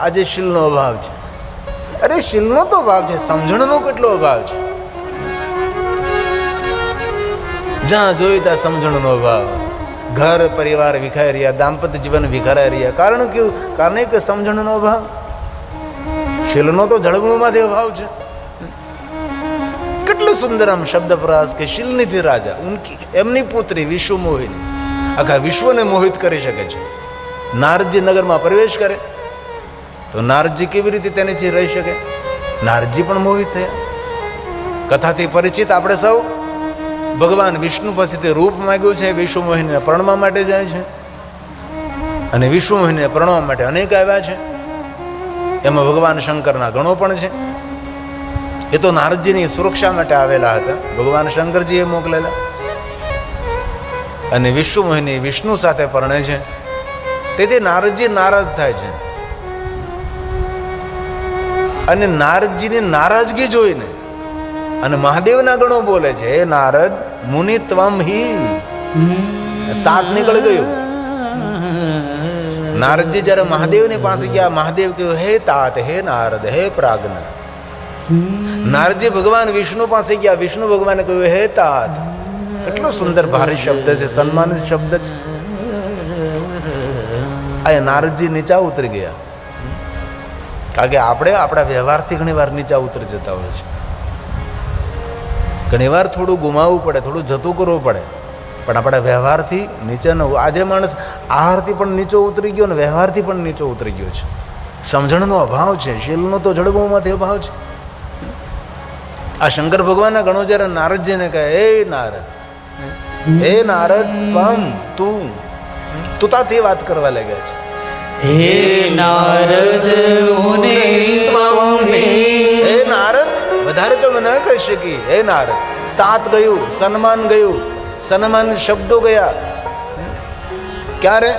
આજે શીલનો અભાવ છે. અરે, શીલનો તો અભાવ છે. સમજણનો કેટલો અભાવ છે? જ્યાં જોઈ ત્યાં સમજણનો અભાવ. ઘર, પરિવાર વિખાઈ રહ્યા દાંપત્ય જીવન વિખારાઈ રહ્યા કારણ કેવું કારણ કે સમજણનો અભાવ. શીલનો તો જળગણોમાંથી અભાવ છે. કેટલું સુંદર આમ શબ્દ પ્રયાસ કે શીલનીથી રાજા, ઉનકી, એમની પુત્રી વિશ્વ મોહિની, આખા વિશ્વને મોહિત કરી શકે છે. નારદજી નગરમાં પ્રવેશ કરે. તો નારજી કેવી રીતે તેનીથી રહી શકે? નારજી પણ મોહિત થયા. કથાથી પરિચિત આપણે સૌ. ભગવાન વિષ્ણુ પાસેથી રૂપ માંગ્યું છે, વિષ્ણુ મોહિનીને પ્રણવા માટે જાય છે. અને વિષ્ણુ મોહિનીને પ્રણવા માટે અનેક આવ્યા છે. એમાં ભગવાન શંકરના ગણો પણ છે. એ તો નારદજીની સુરક્ષા માટે આવેલા હતા. ભગવાન શંકરજીએ મોકલેલા. અને વિષ્ણુ મોહિની વિષ્ણુ સાથે પરણે છે. તેથી નારદજી નારાજ થાય છે. અને નારદજીની નારાજગી જોઈને અને મહાદેવના ગણો બોલે છે, હે નારદ, મુનિ ત્વમ હી. તાત નીકળી ગયું. નારદજી જ્યારે મહાદેવની પાસે ગયા, મહાદેવ કહ્યું, હે તાત, હે નારદ, હે પ્રાગ્ન નારદજી ભગવાન વિષ્ણુ પાસે ગયા, વિષ્ણુ ભગવાને કહ્યું, હે તાત. કેટલો સુંદર, ભારે શબ્દ છે, સન્માનિત શબ્દ છે. આ નારદજી નીચા ઉતરી ગયા. કારણ કે આપણે આપણા વ્યવહારથી ઘણી વાર નીચા ઉતરી જતા હોય છે. ઘણી વાર થોડું ગુમાવવું પડે, થોડું જતું કરવું પડે. પણ આપણા વ્યવહારથી નીચે ન આજે માણસ આહારથી પણ નીચો ઉતરી ગયો ને વ્યવહારથી પણ નીચો ઉતરી ગયો છે. સમજણનો અભાવ છે, શીલનો તો જડબોમાંથી અભાવ છે. આ શંકર ભગવાનના ગણો જ્યારે નારદજીને કહે એ નારદ એ નારદ, ત્વમ તું. તું તાથી વાત કરવા લાગ્યા છે. હે નારદ મુનિ હે નારદ વધારે તો મેં ન કહી શકી હે નારદ તાત ગયું સન્માન ગયું સન્માન શબ્દો ગયા. ક્યારે?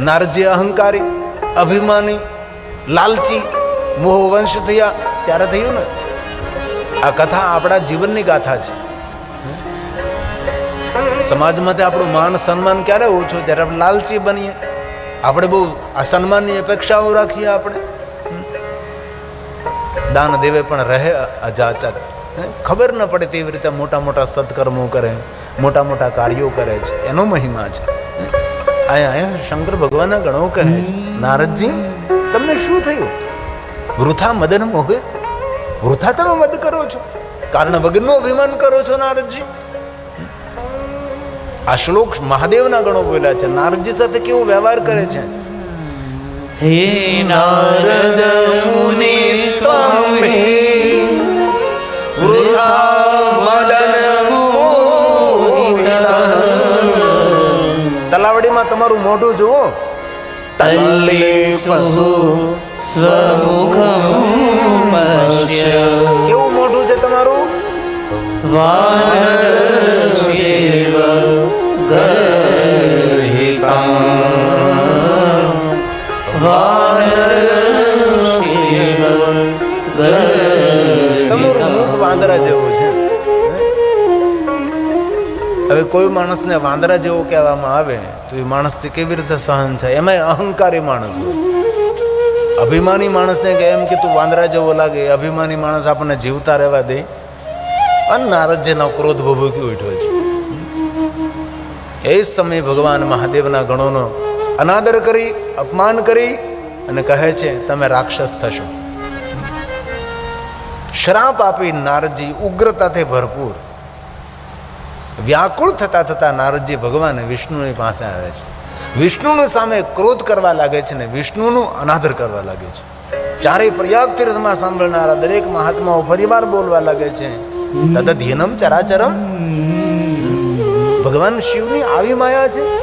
નારજી અહંકારી અભિમાની લાલચી મોહવંશ થયા. ત્યારે થયું ને? આ કથા આપણા જીવનની ગાથા છે. સમાજમાંથી આપણું માન સન્માન ક્યારે ઓછું? ત્યારે આપણે લાલચી બનીએ. આપણે બહુ અસન્માનની સન્માનની અપેક્ષાઓ રાખીએ આપણે. દાન દેવે પણ રહે અજાચક? ખબર ન પડે તેવી રીતે મોટા મોટા સત્કર્મો કરે, મોટા મોટા કાર્યો કરે છે. એનો મહિમા છે. અહીંયા શંકર ભગવાનના ગણો કહે છે. નારદજી, તમને શું થયું? વૃથા મદન મોહે? વૃથા તમે મદ કરો છો? કારણ વગરનું અભિમાન કરો છો નારદજી. આ શ્લોક મહાદેવના ગણો બોલ્યા છે. નારદજી સાથે કેવો વ્યવહાર કરે છે? હે નારદ મુનિ તમે વૃથા મદન તલાવડીમાં તમારું મોઢું જુઓ. તલ્લી પશુ પશ્ય. કેવું મોઢું છે તમારું? વાનર વાંદરા જેવું છે. હવે કોઈ માણસને વાંદરા જેવો કહેવામાં આવે, તો એ માણસથી કેવી રીતે સહન થાય? એમાં અહંકારી માણસ હોય. અભિમાની માણસને કે એમ કે તું વાંદરા જેવો લાગે અભિમાની માણસ આપણને જીવતા રહેવા દે. અને નારદજીનો ક્રોધ ભભૂકી ઉઠ્યો છે. એ જ સમયે ભગવાન મહાદેવના ગણોનો અનાદર કરી, અપમાન કરી અને કહે છે, તમે રાક્ષસ થશો. શ્રાપ આપી નારદજી ઉગ્રતાથી ભરપૂર. વ્યાકુળ થતા થતા નારદજી ભગવાન વિષ્ણુની પાસે આવે છે. વિષ્ણુની સામે ક્રોધ કરવા લાગે છે ને વિષ્ણુનું અનાદર કરવા લાગે છે. ચારેય પ્રયાગ તીર્થમાં સાંભળનારા દરેક મહાત્માઓ ફરીવાર બોલવા લાગે છે, તદધ્યનમ ચરાચરમ. ભગવાન શિવની આવી માયા છે,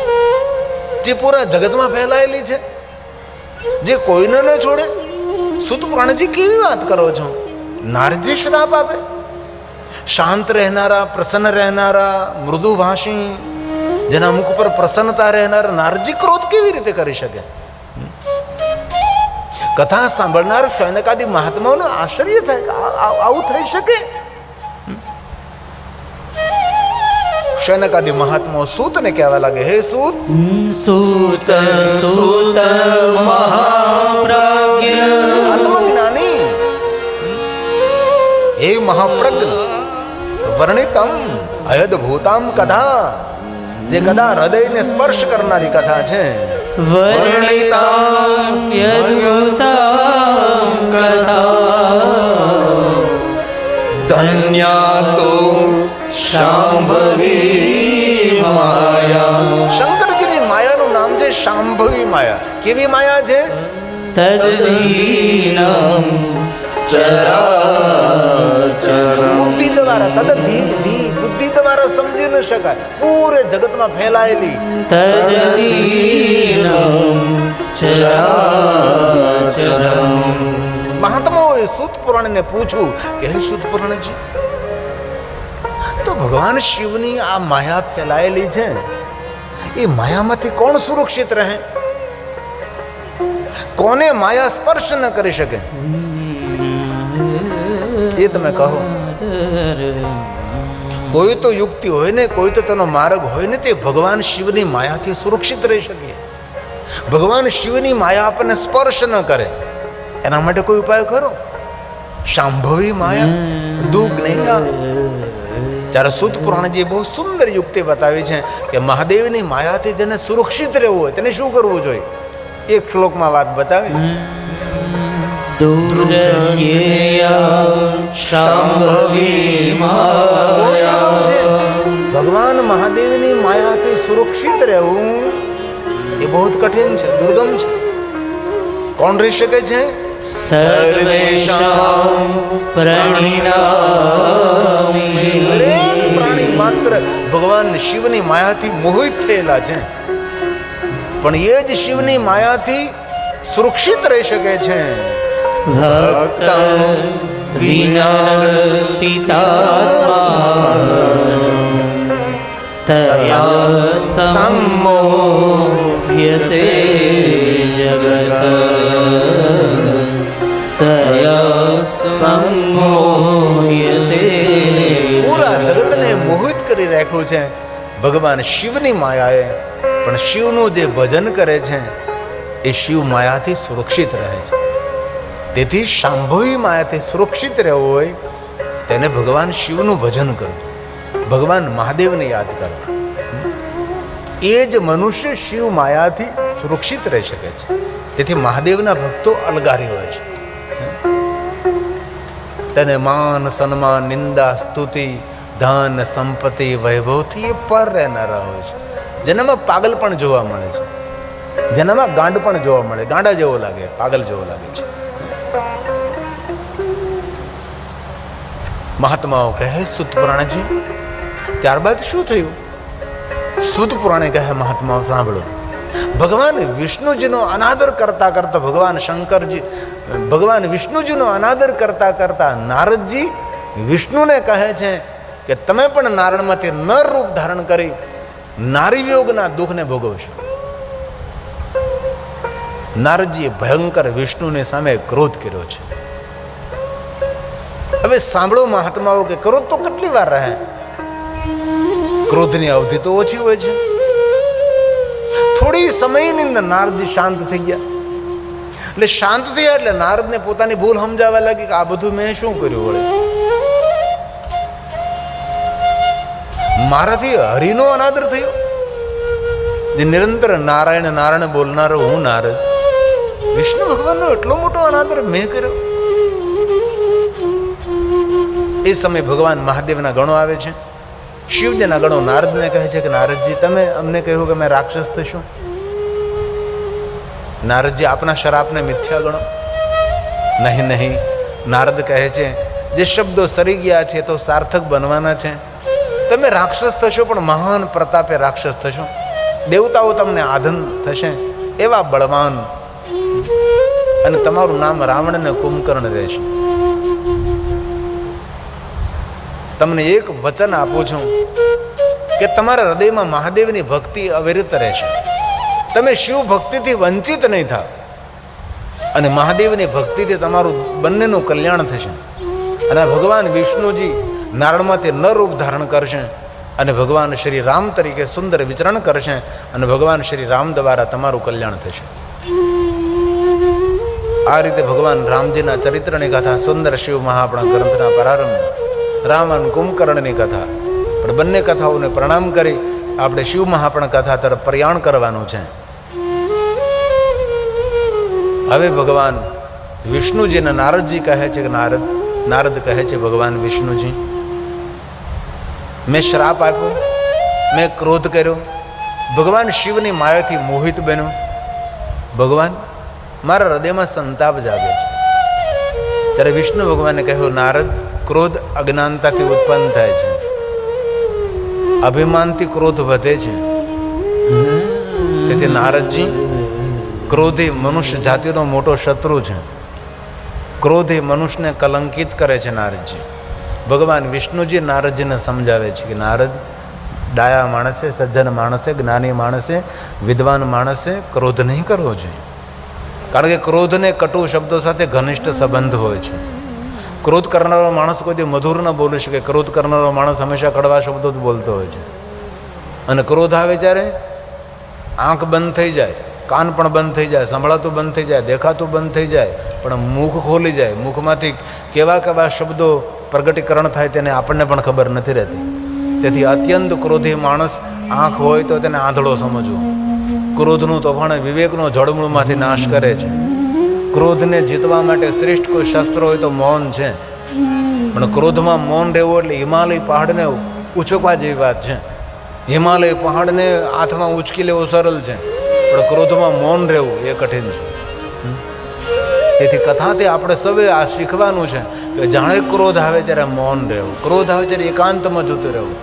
જે પૂરા જગતમાં ફેલાયેલી છે, જે કોઈને ન છોડે સુત પ્રાણજી કેવી વાત કરો છો? નારજી શ્રાપ આપે શાંત રહેનારા, પ્રસન્ન રહેનારા, મૃદુભાષી, જેના મુખ પર પ્રસન્નતા રહેનારા નારજી ક્રોધ કેવી રીતે કરી શકે? કથા સાંભળનાર શૈનકાદી મહાત્માઓને આશ્ચર્ય થાય કે આવું થઈ શકે? શૈનકાદી મહાત્માઓ સૂતને કહેવા લાગે, હે સૂત સૂત સૂત, મહાપ્રજ્ઞ. મહાપ્રજ્ઞ વર્ણિતમ અયદભૂતામ કથા જે કદા હૃદયને સ્પર્શ કરનારી કથા છે ધન્યા તો શાંભવી માયા શંકરજીની માયાનું નામ છે શાંભવી માયા કેવી માયા છે બુદ્ધિ દ્વારા તદ ધી ધી બુદ્ધિ દ્વારા સમજી ન શકાય. પૂરે જગતમાં ફેલાયેલી. મહાત્માઓએ સુત પુરાણને પૂછ્યું કે હે સુત પુરાણજી તો ભગવાન શિવની આ માયા ફેલાયેલી છે. એ માયામાંથી કોણ સુરક્ષિત રહે? કોને માયા સ્પર્શ ન કરી શકે? એ તમે કહો. કોઈ તો યુક્તિ હોય ને, કોઈ તો તેનો માર્ગ હોય ને, તે ભગવાન શિવની માયાથી સુરક્ષિત રહી શકે. ભગવાન શિવની માયા આપણને સ્પર્શ ન કરે. એના માટે કોઈ ઉપાય ખરો? શાંભવી માયા, દુઃખ નહીં ત્યારે સુત પુરાણજી બહુ સુંદર યુક્તિ બતાવી છે કે મહાદેવની માયાથી જેને સુરક્ષિત રહેવું હોય, તેને શું કરવું જોઈએ? એક શ્લોકમાં વાત બતાવી. ભગવાન મહાદેવની માયાથી સુરક્ષિત રહેવું એ બહુ કઠિન છે દુર્ગમ છે. કોણ રહી શકે છે? સર્વેષાં પ્રણિનામિ। દરેક પ્રાણી માત્ર ભગવાન શિવની માયાથી મોહિત થયેલા છે. પણ એ જ શિવની માયાથી સુરક્ષિત રહી શકે છે. ભક્ત વિનર્પિતાત્મા તયા સંમોહ્યતે જગત તયા સંમોહ્યતે પૂરા જગતને મોહિત કરી રાખ્યું છે. ભગવાન શિવની માયાએ. પણ શિવનું જે ભજન કરે છે, એ શિવ માયાથી સુરક્ષિત રહે છે. તેથી શાંભવી માયાથી સુરક્ષિત રહેવું હોય, તેને ભગવાન શિવનું ભજન કરવું ભગવાન મહાદેવને યાદ કરવા એ જ મનુષ્ય શિવ માયાથી સુરક્ષિત રહી શકે છે. તેથી મહાદેવના ભક્તો અલગારી હોય છે. તેને માન, સન્માન, નિંદા, સ્તુતિ, ધન, સંપત્તિ, વૈભવથી એ પર રહેનારા હોય છે. જેનામાં પાગલ પણ જોવા મળે છે. જેનામાં ગાંડ પણ જોવા મળે. ગાંડા જેવો લાગે, પાગલ જેવો લાગે છે. મહાત્માઓ કહે, સુત પુરાણજી, ત્યારબાદ શું થયું? સુત પુરાણે કહે, મહાત્માઓ, સાંભળો. ભગવાન વિષ્ણુજીનો અનાદર કરતા કરતા, ભગવાન શંકરજી, ભગવાન વિષ્ણુજીનો અનાદર કરતા કરતા નારદજી વિષ્ણુને કહે છે કે, તમે પણ નારણમાંથી નર રૂપ ધારણ કરી નારી વિયોગના દુઃખને ભોગવશો. નારદજીએ ભયંકર વિષ્ણુને સામે ક્રોધ કર્યો છે. હવે સાંભળો મહાત્માઓ કે ક્રોધ તો કેટલી વાર રહે. ક્રોધની અવધિ તો ઓછી હોય છે. થોડી સમયની અંદર નારદજી શાંત થઈ ગયા. એટલે શાંત થયા એટલે નારદને પોતાની ભૂલ સમજાવવા લાગી કે આ બધું મેં શું કર્યું વળે? મારાથી હરિનો અનાદર થયો. જે નિરંતર નારાયણ નારાયણ બોલનારો હું નારદ. વિષ્ણુ ભગવાનનો એટલો મોટો અનાદર મેં કર્યો. એ સમયે ભગવાન મહાદેવના ગણો આવે છે. શિવજીના ગણો નારદને કહે છે કે, નારદજી, તમે અમને કહ્યું કે મેં રાક્ષસ થશું. નારદજી, આપના શરાપને મિથ્યા ગણો. નહીં નહીં. નારદ કહે છે, જે શબ્દો સરી ગયા છે તો સાર્થક બનવાના છે. તમે રાક્ષસ થશો, પણ મહાન પ્રતાપે રાક્ષસ થશો. દેવતાઓ તમને આધન થશે. એવા બળવાન. અને તમારું નામ રાવણ ને કુંભકર્ણ રહેશે. તમને એક વચન આપું છું કે તમારા હૃદયમાં મહાદેવની ભક્તિ અવિરત રહેશે. તમે શિવ ભક્તિથી વંચિત નહીં થાવ. અને મહાદેવની ભક્તિથી તમારું બંનેનું કલ્યાણ થશે. અને ભગવાન વિષ્ણુજી નારણમાંથી ન રૂપ ધારણ કરશે. અને ભગવાન શ્રી રામ તરીકે સુંદર વિચરણ કરશે. અને ભગવાન શ્રી રામ દ્વારા તમારું કલ્યાણ થશે. આ રીતે ભગવાન રામજીના ચરિત્રની કથા સુંદર શિવ મહાપણા ગ્રંથના પ્રારંભ રામ અને કુંભકર્ણની કથા. પણ બંને કથાઓને પ્રણામ કરી આપણે શિવ મહાપણ કથા તરફ પ્રયાણ કરવાનું છે. હવે ભગવાન વિષ્ણુજીને નારદજી કહે છે કે નારદ નારદ કહે છે ભગવાન વિષ્ણુજી, મેં શ્રાપ આપ્યો, મેં ક્રોધ કર્યો, ભગવાન શિવની માયાથી મોહિત બન્યો. ભગવાન, મારા હૃદયમાં સંતાપ જાગે છે. ત્યારે વિષ્ણુ ભગવાને કહ્યું, નારદ ક્રોધ અજ્ઞાનતાથી ઉત્પન્ન થાય છે. અભિમાનથી ક્રોધ વધે છે. તેથી નારદજી, ક્રોધી મનુષ્ય જાતિનો મોટો શત્રુ છે. ક્રોધ એ મનુષ્યને કલંકિત કરે છે નારદજી. ભગવાન વિષ્ણુજી નારદજીને સમજાવે છે કે નારદ, ડાયા માણસે, સજ્જન માણસે, જ્ઞાની માણસે, વિદ્વાન માણસે ક્રોધ નહીં કરવો જોઈએ. કારણ કે ક્રોધને કટુ શબ્દો સાથે ઘનિષ્ઠ સંબંધ હોય છે. ક્રોધ કરનારો માણસ કોઈ મધુર ન બોલી શકે. ક્રોધ કરનારો માણસ હંમેશા કડવા શબ્દો જ બોલતો હોય છે. અને ક્રોધ આવે ત્યારે? આંખ બંધ થઈ જાય, કાન પણ બંધ થઈ જાય, સંભળાતું બંધ થઈ જાય, દેખાતું બંધ થઈ જાય, પણ મુખ ખોલી જાય. મુખમાંથી કેવા કેવા શબ્દો પ્રગટીકરણ થાય તેને આપણને પણ ખબર નથી રહેતી. તેથી અત્યંત ક્રોધી માણસ આંખ હોય તો તેને આંધળો સમજવો. ક્રોધનું તોફાણ વિવેકનો જળમૂળમાંથી નાશ કરે છે. ક્રોધને જીતવા માટે શ્રેષ્ઠ કોઈ શસ્ત્ર હોય તો મૌન છે. પણ ક્રોધમાં મૌન રહેવું એટલે હિમાલય પહાડને ઉચકવા જેવી વાત છે. હિમાલય પહાડને હાથમાં ઉચકી લેવો સરળ છે. પણ ક્રોધમાં મૌન રહેવું એ કઠિન છે. તેથી કથાથી આપણે સૌએ આ શીખવાનું છે કે જાણે ક્રોધ આવે ત્યારે મૌન રહેવું. ક્રોધ આવે ત્યારે એકાંતમાં જતું રહેવું.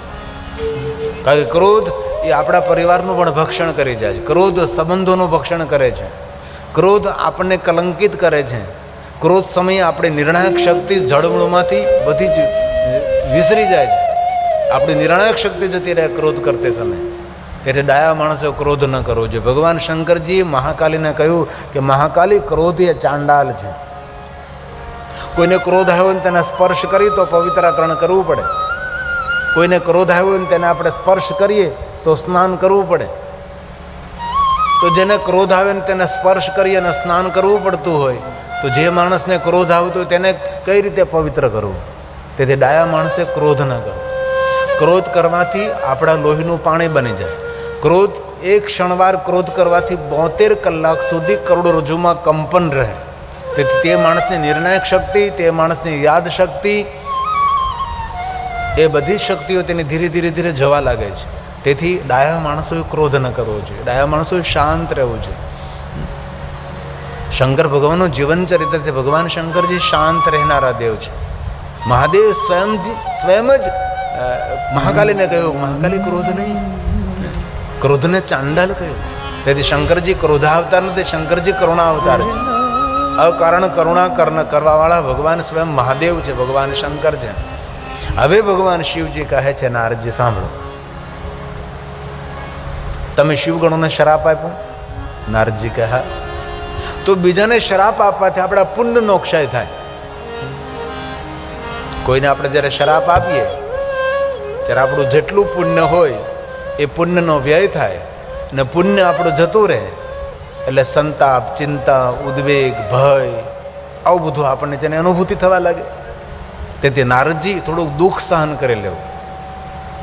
કારણ કે ક્રોધ એ આપણા પરિવારનું પણ ભક્ષણ કરી જાય છે. ક્રોધ સંબંધોનું ભક્ષણ કરે છે. ક્રોધ આપણને કલંકિત કરે છે. ક્રોધ સમયે આપણે નિર્ણાયક શક્તિ જળમૂળમાંથી બધી જ વિસરી જાય છે. આપણી નિર્ણાયક શક્તિ જતી રહે ક્રોધ કરતે સમયે. તેથી ડાયા માણસો ક્રોધ ન કરવો જોઈએ. ભગવાન શંકરજીએ મહાકાલીને કહ્યું કે મહાકાલી ક્રોધ એ ચાંડાલ છે. કોઈને ક્રોધ આવ્યો ને તેને સ્પર્શ કરી તો પવિત્રાકરણ કરવું પડે. કોઈને ક્રોધ આવ્યો ને તેને આપણે સ્પર્શ કરીએ તો સ્નાન કરવું પડે. તો જેને ક્રોધ આવે ને તેને સ્પર્શ કરી અને સ્નાન કરવું પડતું હોય, તો જે માણસને ક્રોધ આવતો હોય તેને કઈ રીતે પવિત્ર કરવું? તેથી ડાયા માણસે ક્રોધ ન કરવો. ક્રોધ કરવાથી આપણા લોહીનું પાણી બની જાય. ક્રોધ એક ક્ષણવાર ક્રોધ કરવાથી બોતેર કલાક સુધી કરોડરજ્જુમાં કંપન રહે. તેથી તે માણસની નિર્ણાયક શક્તિ, તે માણસની યાદ શક્તિ, એ બધી શક્તિઓ તેની ધીરે ધીરે ધીરે જવા લાગે છે. તેથી ડાયા માણસોએ ક્રોધ ન કરવો જોઈએ. ડાયા માણસોએ શાંત રહેવું જોઈએ. શંકર ભગવાનનું જીવન ચરિત્ર છે. ભગવાન શંકરજી શાંત રહેનારા દેવ છે. મહાદેવ સ્વયંજી, સ્વયં જ મહાકાલીને કહ્યું, મહાકાલી ક્રોધ નહીં. ક્રોધને ચાંડાલ કહ્યું. તેથી શંકરજી ક્રોધાવતાર નથી, શંકરજી કરુણા અવતાર છે. અકારણ કરુણા કર્ણ કરવાવાળા ભગવાન સ્વયં મહાદેવ છે, ભગવાન શંકર છે. હવે ભગવાન શિવજી કહે છે નારજી સાંભળો. તમે શિવગણોને શરાપ આપ્યો? નારદજી કહે હા તો બીજાને શરાપ આપવાથી આપણા પુણ્યનો ક્ષય થાય. કોઈને આપણે જ્યારે શરાપ આપીએ, ત્યારે આપણું જેટલું પુણ્ય હોય, એ પુણ્યનો વ્યય થાય ને પુણ્ય આપણું જતું રહે. એટલે સંતાપ, ચિંતા, ઉદ્વેગ, ભય, આવું બધું આપણને જેને અનુભૂતિ થવા લાગે. તેથી નારદજી થોડુંક દુઃખ સહન કરી લેવું.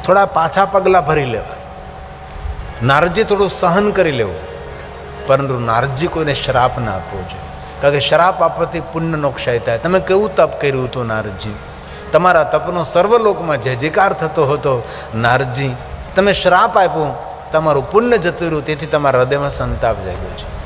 થોડા પાછા પગલાં ભરી લેવા. નારદજી થોડું સહન કરી લેવું. પરંતુ નારજી કોઈને શ્રાપ ના આપવો જોઈએ. કારણ કે શ્રાપ આપવાથી પુણ્ય નોક્ષાય થાય. તમે કેવું તપ કર્યું હતું નારજી? તમારા તપનો સર્વલોકમાં જે જયકાર થતો હતો, નારજી, તમે શ્રાપ આપ્યો, તમારું પુણ્ય જતું રહ્યું, તેથી તમારા હૃદયમાં સંતાપ જાગ્યો છે.